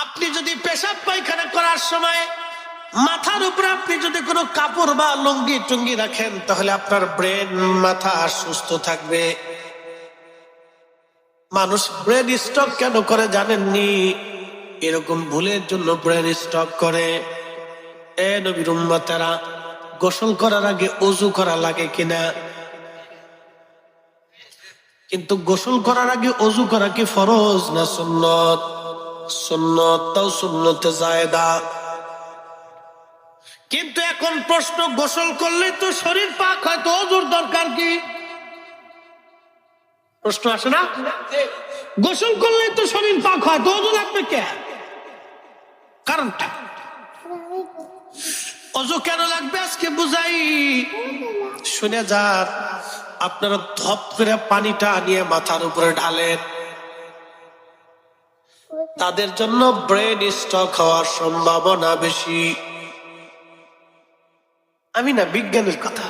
আপনি যদি পেশাব পায়খানা করার সময় মাথার উপরে আপনি যদি কোনো কাপড় বা লুঙ্গি টুঙ্গি রাখেন, তাহলে আপনার ব্রেন, মাথা সুস্থ থাকবে। মানুষ ব্রেন স্টক কেন করে জানেননি? এরকম ভুলের জন্য ব্রেন স্টক করে। এ নবীর উম্মতেরা, গোসল করার আগে অজু করা লাগে কিনা? কিন্তু গোসল করার আগে অজু করা কি ফরজ না সুন্নত? সুন্নত, তাও জায়দা। কিন্তু এখন প্রশ্ন গোসল করলে তো শরীর পাক হয়, তো অজুর দরকার কি? প্রশ্ন আসে না? গোসল করলে তো শরীর পাক হয়, তো অজু লাগবে কে? কারণটা? অজু কেন লাগবে আজকে বুঝাই? শুনে যান, আপনারা ধপ করে পানিটা নিয়ে মাথার উপরে ঢালেন। তাদের জন্য ব্রেন স্টক হওয়ার সম্ভাবনা বেশি। আমি না, বিজ্ঞানের কথা।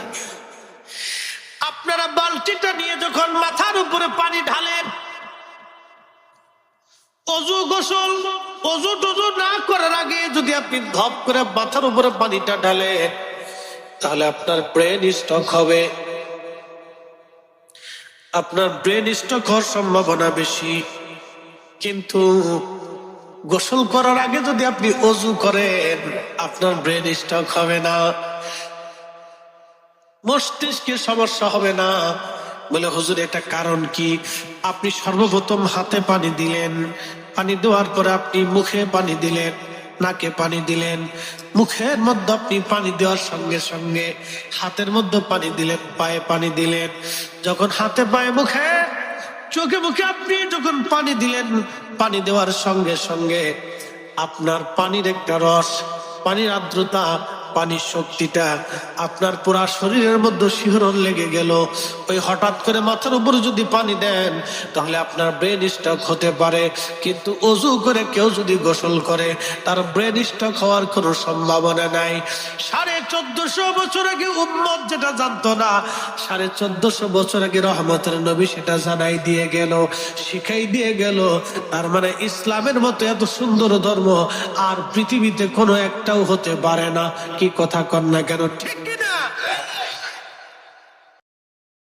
আপনারা বালতিটা নিয়ে যখন মাথার উপরে পানি ঢালেন, অজু গোসল, অজু টজু না করার আগে যদি আপনি ধপ করে মাথার উপরে পানিটা ঢালেন, তাহলে আপনার ব্রেন স্টক হবে। আপনার ব্রেন স্টক হওয়ার সম্ভাবনা বেশি। কিন্তু গোসল করার আগে যদি আপনি অজু করেন, আপনার ব্রেন স্টক হবে না। মস্তিষ্কের সমস্যা হবে না। বলে, হুজুর, এটা কারণ কি? আপনি সর্বপ্রথম হাতে পানি দিলেন। পানি দেওয়ার পরে আপনি মুখে পানি দিলেন, নাকে পানি দিলেন। মুখের মধ্যে আপনি পানি দেওয়ার সঙ্গে সঙ্গে হাতের মধ্যে পানি দিলেন, পায়ে পানি দিলেন। যখন হাতে, পায়ে, মুখে চোখে মুখে আপনি যখন পানি দিলেন, পানি দেওয়ার সঙ্গে সঙ্গে আপনার পানির একটা রস, পানির আর্দ্রতা পানির শক্তিটা আপনার পুরা শরীরের মধ্যে শিহরণ লেগে গেল। ওই হঠাৎ করে মাথার উপরে যদি পানি দেন, তাহলে আপনার ব্রেন স্টক হতে পারে। কিন্তু অজু করে কেউ যদি গোসল করে, তার ব্রেন স্টক হওয়ার কোনো সম্ভাবনা নাই। সাড়ে চোদ্দশো বছর আগে উম্মত যেটা জানতো না, সাড়ে চোদ্দশো বছর আগে রহমতের নবী সেটা জানাই দিয়ে গেল, শিখাই দিয়ে গেল। তার মানে ইসলামের মতো এত সুন্দর ধর্ম আর পৃথিবীতে কোনো একটাও হতে পারে না। কি কথা কন না কেন? ঠিক